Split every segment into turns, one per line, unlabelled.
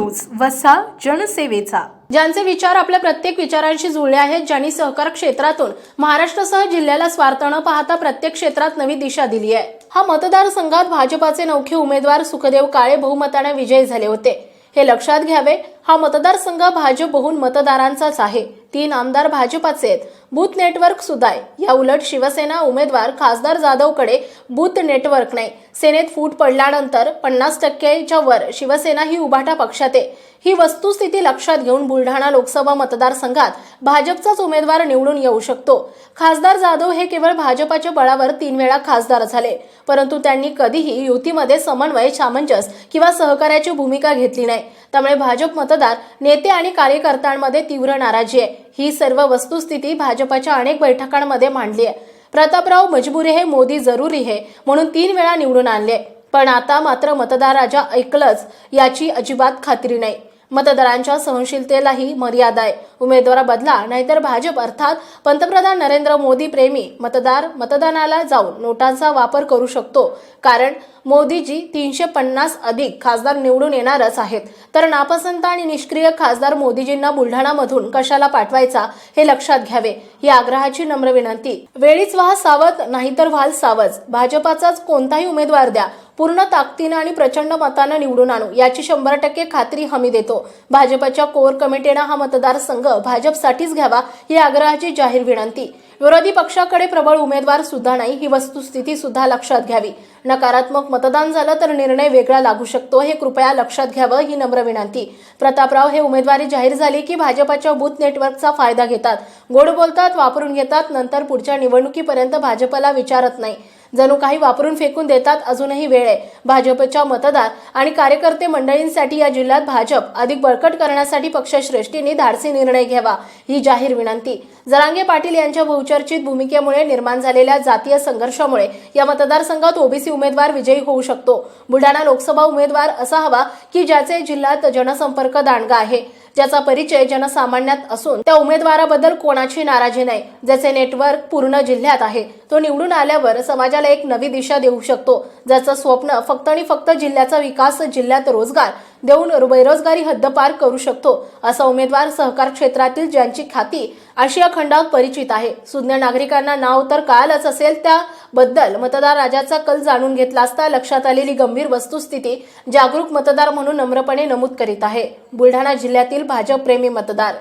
News वसा जनसेवेचा.
ज्यांचे विचार आपल्या प्रत्येक विचारांशी जुळले आहेत ज्यांनी सहकार क्षेत्रातून महाराष्ट्रासह जिल्ह्याला स्वार्थ न पाहता प्रत्येक क्षेत्रात नवी दिशा दिली आहे. हा मतदारसंघात भाजपाचे नौखे उमेदवार सुखदेव काळे बहुमताने विजयी झाले होते. हे लक्षात घ्यावे हा मतदारसंघ भाजप बहुन मतदारांचाच आहे. तीन आमदार भाजपाचे आहेत. बूथ नेटवर्क सुद्धा आहे या उलट शिवसेना उमेदवार खासदार जाधवकडे बूथ नेटवर्क नाही. सेनेत फूट पडल्यानंतर पन्नास टक्क्याच्या वर शिवसेना ही उभाटा पक्षात. आहे ही वस्तुस्थिती लक्षात घेऊन बुलढाणा लोकसभा मतदारसंघात भाजपचाच उमेदवार निवडून येऊ शकतो. खासदार जाधव हे केवळ भाजपाच्या बळावर तीन वेळा खासदार झाले परंतु त्यांनी कधीही युतीमध्ये समन्वय सामंजस किंवा सहकार्याची भूमिका घेतली नाही. त्यामुळे भाजप मतदार नेते आणि कार्यकर्त्यांमध्ये तीव्र नाराजी आहे. ही सर्व वस्तुस्थिती भाजपाच्या अनेक बैठकांमध्ये मांडली आहे. प्रतापराव मजबुरी हे मोदी जरुरी आहे म्हणून तीन वेळा निवडून आणले. पण आता मात्र मतदार राजा ऐकलंच याची अजिबात खात्री नाही. मतदारांच्या सहनशीलतेलाही मर्यादा आहे. उमेदवार बदला नाहीतर भाजप अर्थात पंतप्रधान नरेंद्र मोदी प्रेमी मतदार मतदानाला जाऊन नोटांचा वापर करू शकतो. कारण मोदीजी तीनशे पन्नास अधिक खासदार निवडून येणारच आहेत. तर नापसंत आणि निष्क्रिय खासदार मोदीजींना बुलढाणामधून कशाला पाठवायचा हे लक्षात घ्यावे ही आग्रहाची नम्र विनंती. वेळीच व्हा सावध नाहीतर व्हाल सावज. भाजपाचाच कोणताही उमेदवार द्या. पूर्ण ताकदीनं आणि प्रचंड मतानं निवडून आणू. याची शंभर टक्के खात्री हमी देतो. भाजपच्या कोर कमिटीनं हा मतदारसंघ भाजपसाठीच घ्यावा ही आग्रहाची जाहीर विनंती. विरोधी पक्षाकडे प्रबळ उमेदवार सुद्धा नाही ही वस्तुस्थिती सुद्धा लक्षात घ्यावी. नकारात्मक मतदान झालं तर निर्णय वेगळा लागू शकतो हे कृपया लक्षात घ्यावं ही नम्र विनंती. प्रतापराव हे उमेदवारी जाहीर झाली की भाजपाच्या बूथ नेटवर्कचा फायदा घेतात. गोड बोलतात वापरून घेतात नंतर पुढच्या निवडणुकीपर्यंत भाजपला विचारत नाही. जणू काही वापरून फेकून देतात अजूनही वेळ आहे. भाजपच्या मतदार आणि कार्यकर्ते मंडळींसाठी या जिल्ह्यात भाजप अधिक बळकट करण्यासाठी पक्षश्रेष्ठींनी धाडसी निर्णय घ्यावा ही जाहीर विनंती. जरांगे पाटील यांच्या बहुचर्चित भूमिकेमुळे निर्माण झालेल्या जातीय संघर्षामुळे या मतदारसंघात ओबीसी उमेदवार विजयी होऊ शकतो. बुलढाणा लोकसभा उमेदवार असा हवा की ज्याचे जिल्ह्यात जनसंपर्क दांडगा आहे. ज्याचा परिचय जनसामान्यात असून त्या उमेदवाराबद्दल कोणाची नाराजी नाही ज्याचे नेटवर्क पूर्ण जिल्ह्यात आहे. तो निवडून आल्यावर समाजाला एक नवी दिशा देऊ शकतो ज्याचं स्वप्न फक्त आणि फक्त जिल्ह्याचा विकास जिल्ह्यात रोजगार देऊन बेरोजगारी हद्दपार करू शकतो असा उमेदवार सहकार क्षेत्रातील ज्यांची ख्याती आशिया खंडात परिचित आहे. सुज्ञ नागरिकांना नाव तर कळालंच असेल त्या बद्दल मतदार राजाचा कल जाणून घेतला असता लक्षात आलेली गंभीर वस्तुस्थिती जागरूक मतदार म्हणून नम्रपणे नमूद करीत आहे. बुलढाणा जिल्ह्यातील भाजप प्रेमी मतदार.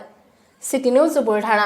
City news Buldhana.